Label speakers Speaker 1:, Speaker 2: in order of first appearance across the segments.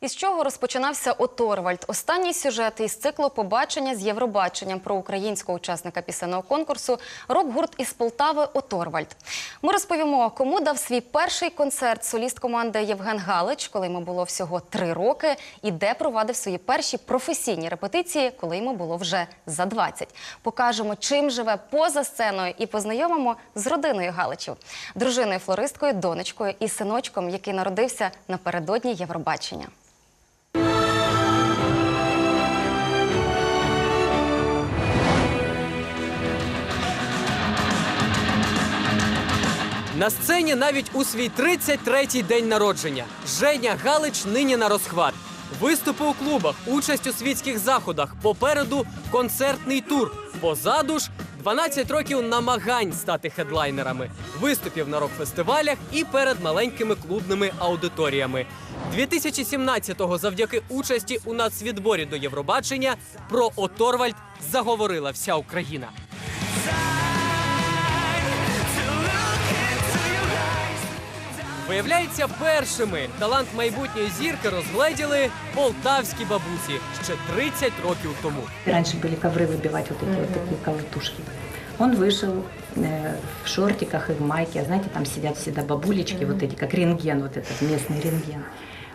Speaker 1: Із чого розпочинався Оторвальд? Останній сюжет із циклу побачення з Євробаченням про українського учасника пісенного конкурсу рок-гурт із Полтави Оторвальд. Ми розповімо, кому дав свій перший концерт соліст команди Євген Галич, коли йому було всього три роки, і де провадив свої перші професійні репетиції, коли йому було вже за 20. Покажемо, чим живе поза сценою, і познайомимо з родиною Галичів, дружиною флористкою, донечкою і синочком, який народився напередодні Євробачення.
Speaker 2: На сцені навіть у свій 33-й день народження Женя Галич нині на розхват. Виступи у клубах, участь у світських заходах. Попереду концертний тур. Позаду ж 12 років намагань стати хедлайнерами, виступів на рок-фестивалях і перед маленькими клубними аудиторіями. 2017-го завдяки участі у нацвідборі до Євробачення про Оторвальд заговорила вся Україна. Виявляється, першими талант майбутньої зірки розгледіли полтавські бабусі ще 30 років тому.
Speaker 3: Раньше были ковры выбивать вот эти вот такие колотушки. Он вышел э, в шортиках и в майке, а знаете, там сидят всегда бабулечки, вот эти, как рентген, вот этот местный рентген.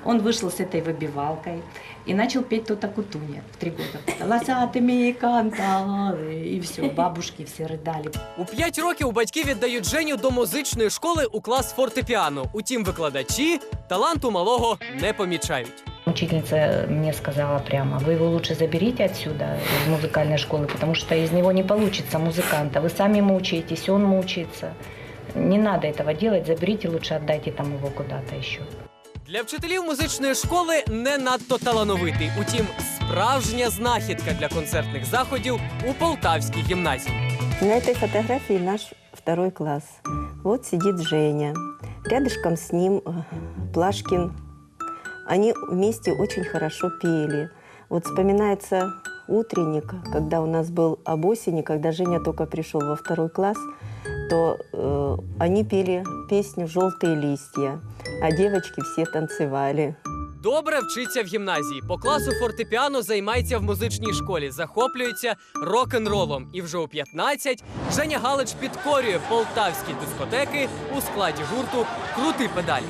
Speaker 3: Он вышел с этой выбивалкой и начал петь Тота Кутуня в три года. Лосатыми канталы. И все, бабушки все рыдали.
Speaker 2: У 5 років батьки віддають Женю до музичної школи у клас фортепіано. Утім, викладачі таланту малого не помічають.
Speaker 3: Учительница мне сказала прямо, вы его лучше заберите отсюда, из музыкальной школы, потому что из него не получится музыканта. Вы сами мучаетесь, он мучается. Не надо этого делать, заберите лучше, отдайте там его куда-то еще.
Speaker 2: Для вчителів музичної школи не надто талановитий. Утім, справжня знахідка для концертних заходів у полтавській гімназії.
Speaker 4: На этой фотографии наш второй класс. Вот сидит Женя. Рядышком с ним э, Плашкин. Они вместе очень хорошо пели. Вот вспоминается утренник, когда у нас был об осени, когда Женя только пришел во второй класс, то э, они пели песню «Желтые листья», а девочки все танцевали.
Speaker 2: Добре вчиться в гімназії. По класу фортепіано займається в музичній школі, захоплюється рок-н-ролом. І вже у 15 Женя Галич підкорює полтавські дискотеки у складі гурту Крути педалі.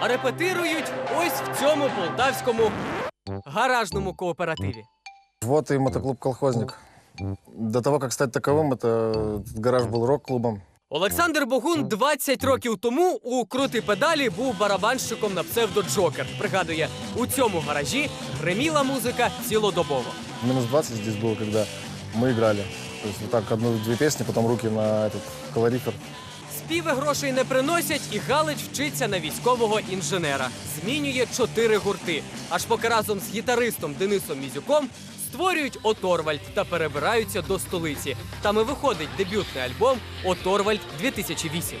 Speaker 2: А репетирують ось в цьому полтавському гаражному кооперативі.
Speaker 5: Вот и мотоклуб «Колхозник». До того, как стать таковым, это этот гараж был рок-клубом.
Speaker 2: Олександр Богун 20 років тому у крути педалі був барабанщиком на псевдо Джокер. Пригадує, у цьому гаражі гриміла музика цілодобово.
Speaker 5: Минус 20 здесь было, когда мы играли. То есть вот так одну-две песни, потом руки на этот колорифер.
Speaker 2: Співи грошей не приносять, і Галич вчиться на військового інженера. Змінює чотири гурти. Аж поки разом з гітаристом Денисом Мізюком створюють Оторвальд та перебираються до столиці. Там і виходить дебютний альбом Оторвальд 2008.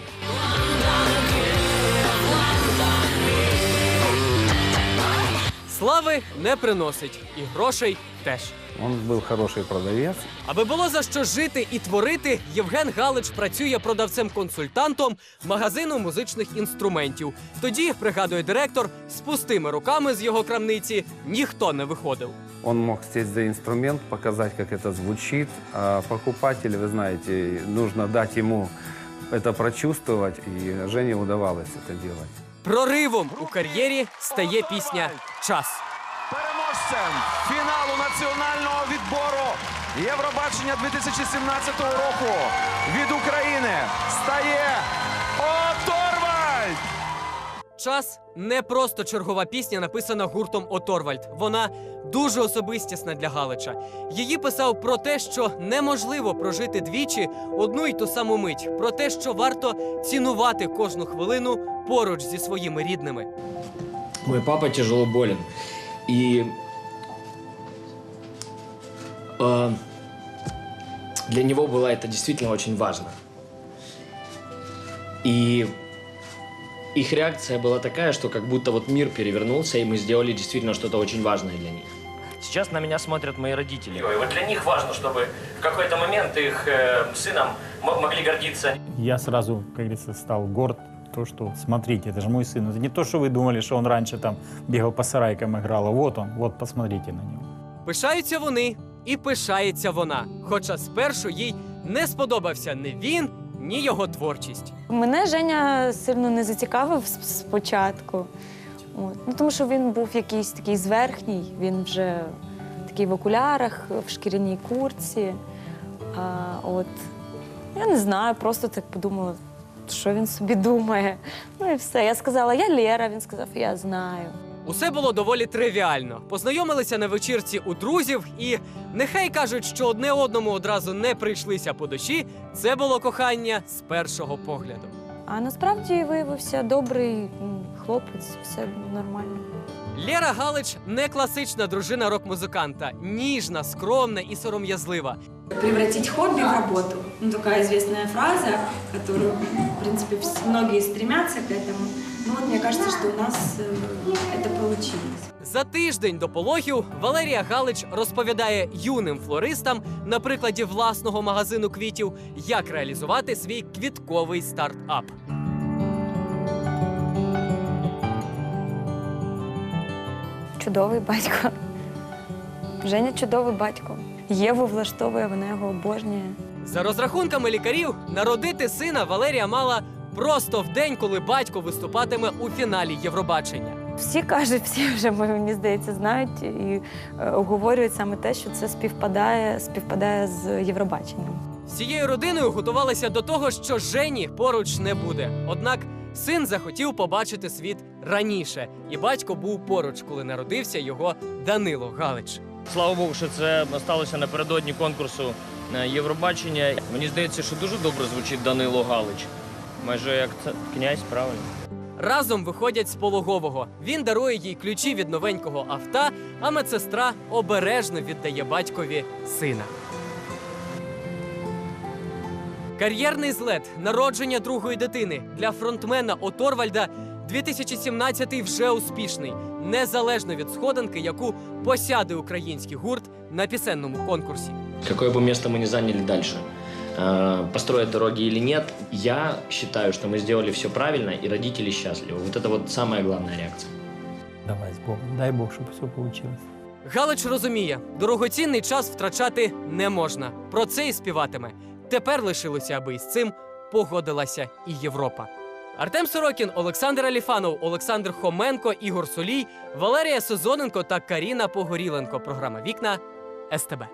Speaker 2: Слави не приносить, і грошей теж.
Speaker 6: Он был хороший продавец.
Speaker 2: Аби було за що жити і творити, Євген Галич працює продавцем-консультантом магазину музичних інструментів. Тоді, пригадує директор, з пустими руками з його крамниці ніхто не виходив.
Speaker 6: Он мог сесть за инструмент, показать, как это звучит. А покупатель, вы знаете, нужно дать ему это прочувствовать, и Жене удавалось это делать.
Speaker 2: Проривом у кар'єрі стає пісня Час.
Speaker 7: Переможцем фіналу національного відбору Євробачення 2017 року від України стає Оторвальд!
Speaker 2: Час не просто чергова пісня, написана гуртом Оторвальд. Вона дуже особистісна для Галича. Її писав про те, що неможливо прожити двічі одну й ту саму мить, про те, що варто цінувати кожну хвилину поруч зі своїми рідними.
Speaker 8: Мой папа тяжело болен. И э, для него было это действительно очень важно. И их реакция была такая, что как будто вот мир перевернулся, и мы сделали действительно что-то очень важное для них.
Speaker 9: Сейчас на меня смотрят мои родители. И вот для них важно, чтобы в какой-то момент их э, сыном
Speaker 8: м- могли гордиться.
Speaker 9: Я сразу, как говорится, стал горд, то, что смотрите, это же мой сын. Это не то, что вы думали, что он раньше там бегал по сарайкам играл, а вот он, вот посмотрите на него.
Speaker 2: Пишаються вони і пишається вона. Хоча спершу їй не сподобався ні він, ні його творчість.
Speaker 10: Мене Женя сильно не зацікавив спочатку. От. Ну, тому що він був якийсь такий зверхній, він вже такий в окулярах, в шкіряній курці. А, от. Я не знаю, просто так подумала, що він собі думає. Ну і все. Я сказала, я Лера, він сказав, я знаю.
Speaker 2: Усе було доволі тривіально. Познайомилися на вечірці у друзів, і нехай кажуть, що одне одному одразу не прийшлися по душі. Це було кохання з першого погляду.
Speaker 10: А насправді виявився добрий хлопець, все нормально.
Speaker 2: Лера Галич не класична дружина рок-музиканта, ніжна, скромна і сором'язлива.
Speaker 11: превратить хобби в работу. Ну, такая известная фраза, которую, в принципе, вс- многие стремятся к этому. Ну вот мне кажется, что у нас э, это получилось.
Speaker 2: За тиждень до пологів Валерія Галич розповідає юним флористам на прикладі власного магазину квітів, як реалізувати свій квітковий стартап.
Speaker 10: Чудовий батько. Женя чудовий батько. Єву влаштовує, вона його обожнює.
Speaker 2: За розрахунками лікарів, народити сина Валерія мала просто в день, коли батько виступатиме у фіналі Євробачення.
Speaker 10: Всі кажуть, всі вже мені здається, знають і е, обговорюють саме те, що це співпадає, співпадає з Євробаченням.
Speaker 2: З цією родиною готувалися до того, що Жені поруч не буде. Однак син захотів побачити світ раніше, і батько був поруч, коли народився його Данило Галич.
Speaker 12: Слава Богу, що це сталося напередодні конкурсу Євробачення. Мені здається, що дуже добре звучить Данило Галич. Майже як це князь, правильно?
Speaker 2: Разом виходять з пологового. Він дарує їй ключі від новенького авто, а медсестра обережно віддає батькові сина. Кар'єрний злет, народження другої дитини для фронтмена Оторвальда 2017 вже успішний, незалежно від сходинки, яку посяде український гурт на пісенному конкурсі.
Speaker 8: Какое бы место мы ни заняли дальше, э, построят дороги или нет, я считаю, что мы сделали все правильно, и родители счастливы. Вот это вот самая главная реакция.
Speaker 9: Давай с Богом, дай Бог, чтобы все получилось.
Speaker 2: Галич розуміє, дорогоцінний час втрачати не можна. Про це і співатиме. Тепер лишилося, аби із цим погодилася і Європа. Артем Сорокін, Олександр Аліфанов, Олександр Хоменко, Ігор Солій, Валерія Сезоненко та Каріна Погоріленко. Програма Вікна СТБ.